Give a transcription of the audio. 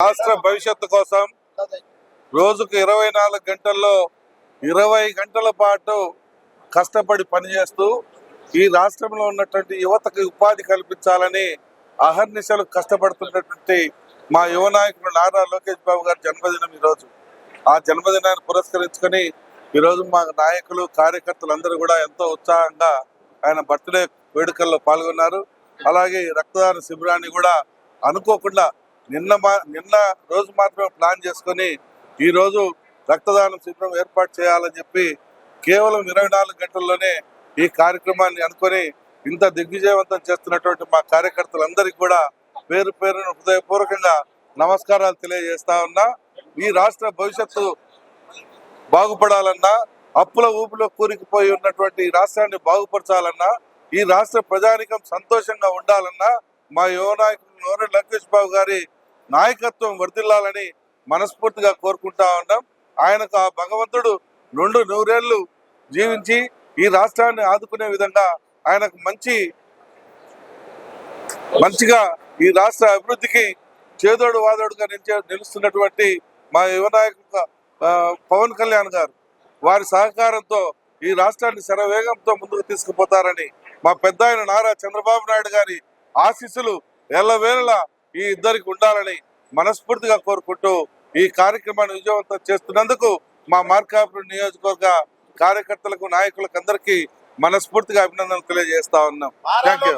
రాష్ట్ర భవిష్యత్తు కోసం రోజుకు ఇరవై నాలుగు గంటల్లో ఇరవై గంటల పాటు కష్టపడి పనిచేస్తూ ఈ రాష్ట్రంలో ఉన్నటువంటి యువతకు ఉపాధి కల్పించాలని అహర్నిశలు కష్టపడుతున్నటువంటి మా యువ నాయకుడు నారా లోకేష్ బాబు గారి జన్మదినం ఈరోజు. ఆ జన్మదినాన్ని పురస్కరించుకొని ఈరోజు మా నాయకులు కార్యకర్తలు అందరూ కూడా ఎంతో ఉత్సాహంగా ఆయన బర్త్డే వేడుకల్లో పాల్గొన్నారు. అలాగే రక్తదాన శిబిరాన్ని కూడా అనుకోకుండా నిన్న మా నిన్న రోజు మాత్రమే ప్లాన్ చేసుకొని ఈరోజు రక్తదానం రక్తదాన శిబిరం ఏర్పాటు చేయాలని చెప్పి కేవలం ఇరవై నాలుగు గంటల్లోనే ఈ కార్యక్రమాన్ని అనుకొని ఇంత దిగ్విజయవంతం చేస్తున్నటువంటి మా కార్యకర్తలందరికీ కూడా పేరు పేరున హృదయపూర్వకంగా నమస్కారాలు తెలియజేస్తా ఉన్నా. ఈ రాష్ట్ర భవిష్యత్తు బాగుపడాలన్నా అప్పుల ఊపిలో కూరికిపోయి ఉన్నటువంటి ఈ రాష్ట్రాన్ని బాగుపరచాలన్నా ఈ రాష్ట్ర ప్రజానికం సంతోషంగా ఉండాలన్నా మా యువనాయకుడు నోరె బాబు గారి నాయకత్వం వర్ధిల్లాలని మనస్ఫూర్తిగా కోరుకుంటా ఉన్నాం. ఆయనకు ఆ భగవంతుడు రెండు నూరేళ్ళు జీవించి ఈ రాష్ట్రాన్ని ఆదుకునే విధంగా ఆయనకు మంచి మంచిగా ఈ రాష్ట్ర అభివృద్ధికి చేదోడు వాదోడుగా నిలిచే నిలుస్తున్నటువంటి మా యువ నాయకుడు పవన్ కళ్యాణ్ గారు. వారి సహకారంతో ఈ రాష్ట్రాన్ని శరవేగంతో ముందుకు తీసుకుపోతారని మా పెద్ద ఆయన నారా చంద్రబాబు నాయుడు గారి ఆశీస్సులు ఎల్లవేళలా ఈ ఇద్దరికి ఉండాలని మనస్ఫూర్తిగా కోరుకుంటూ ఈ కార్యక్రమాన్ని విజయవంతం చేస్తున్నందుకు మా మార్కాపురం నియోజకవర్గ కార్యకర్తలకు నాయకులకు అందరికీ మనస్ఫూర్తిగా అభినందనలు తెలియజేస్తా ఉన్నాం. Thank you